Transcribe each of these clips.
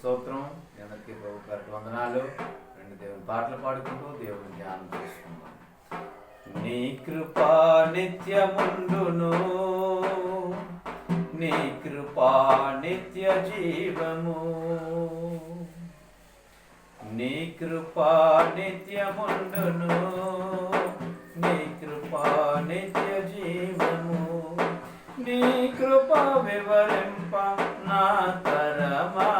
స్తోత్రం. అందరికీ ప్రభు గారికి వందనాలు. రెండు దేవుని పాటలు పాడుకుంటూ దేవుని ధ్యానం చేసుకుందాం. నీ కృపా నిత్యముండును. నీ కృపా నిత్య జీవము. నీ కృపా నిత్యముండును. నీ కృపా నిత్య జీవము. నీ కృప వివరింప నా తరమా.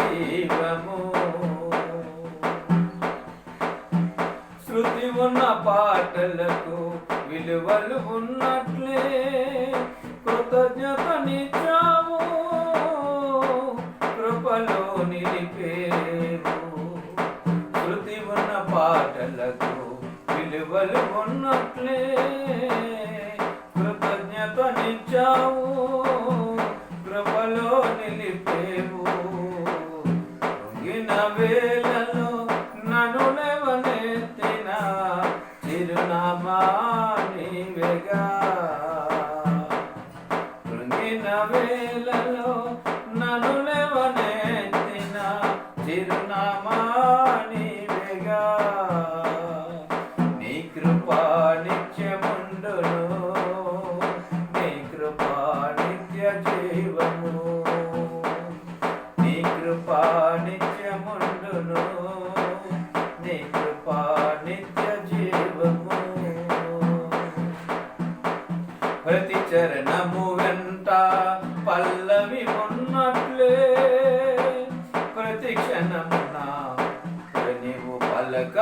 జీవము. శృతి ఉన్న పాటలకు విలువలు ఉన్నట్లే కృతజ్ఞత నిచ్చావు కృపలో నిలిపేరు శృతి ఉన్న పాటలకు విలువలు ఉన్నట్లే కృతజ్ఞత నిచ్చావు చిరునామా నీవెగా కృంగిన వేళలో నన్ను లేవనెత్తిన చిరునామా నీవెగా నీ కృపా నిత్యముండును నీ కృపా నిత్య జీవము. నీ కృపా నిత్యముండును నీ కృపా నిత్య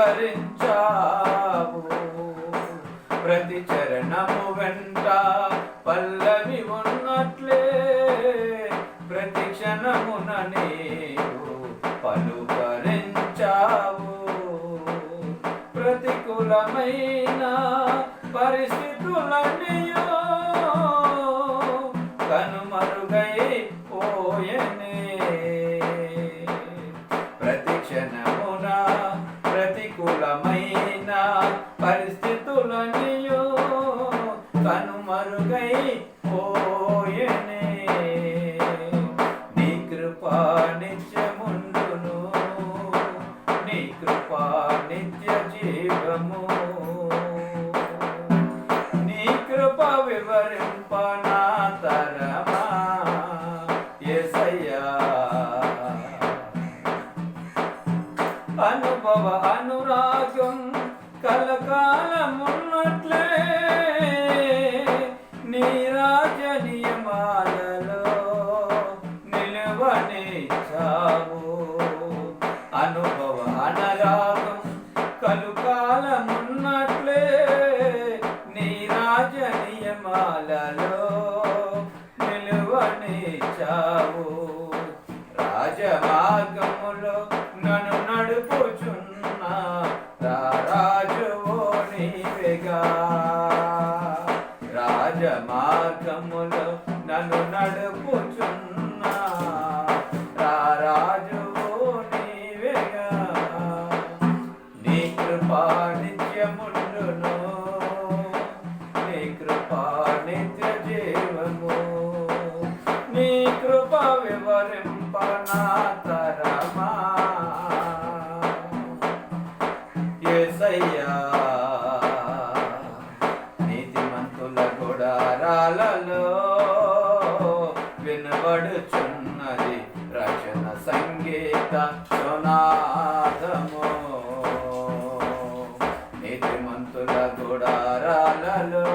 పలకరించావు ప్రతి చరణము వెంట పల్లవి ఉన్నట్లే ప్రతి క్షణమున నీవు పలుకరించావు. ప్రతికూలమైన పరిస్థితులన్నయో కనుమరుగై కనుమరుగై నిలువని అనుభవ అనరాగం కలుకాలమున్నట్లే నీ రాజ నియమాలలో నిలువని రాజమార్గములో నన్ను నడుపుచున్న అయ్యా. నీతిమంతుల గుడారాలలో వినబడుచున్నది రచన సంగీత సునాదము. నీతిమంతుల గుడారాలలో